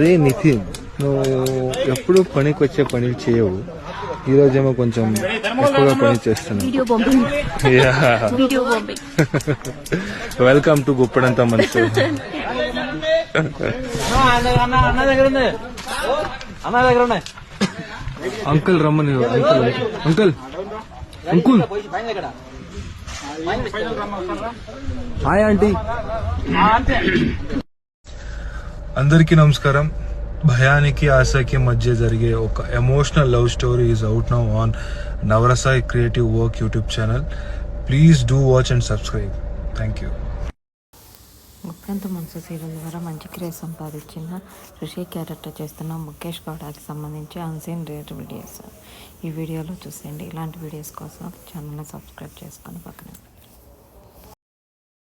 రే నితిన్ నువ్వు ఎప్పుడు పనికి వచ్చే పని చేయవు. ఈ రోజేమో కొంచెం ఎక్కువగా పని చేస్తున్నావు. Video bombing video bombing welcome to Guppedantha Manasu. Uncle రమ్మని uncle uncle uncle. Hi aunty. అందరికీ నమస్కారం. భయానికి ఆశకి మధ్య జరిగే ఒక emotional love story is out now on Navarasayi creative work YouTube channel please do watch and subscribe thank you అత్యంత Manasu serial ద్వారా మంచి క్రేజ్ సంపాదించిన ఋషి క్యారెక్టర్ చేస్తున్న ముఖేష్ గౌడకి సంబంధించి అన్సీన్ రేట్ వీడియోస్. ఈ వీడియోలో చూసేయండి. ఇలాంటి వీడియోస్ కోసం ఛానల్ని సబ్స్క్రైబ్ చేసుకొని పక్కన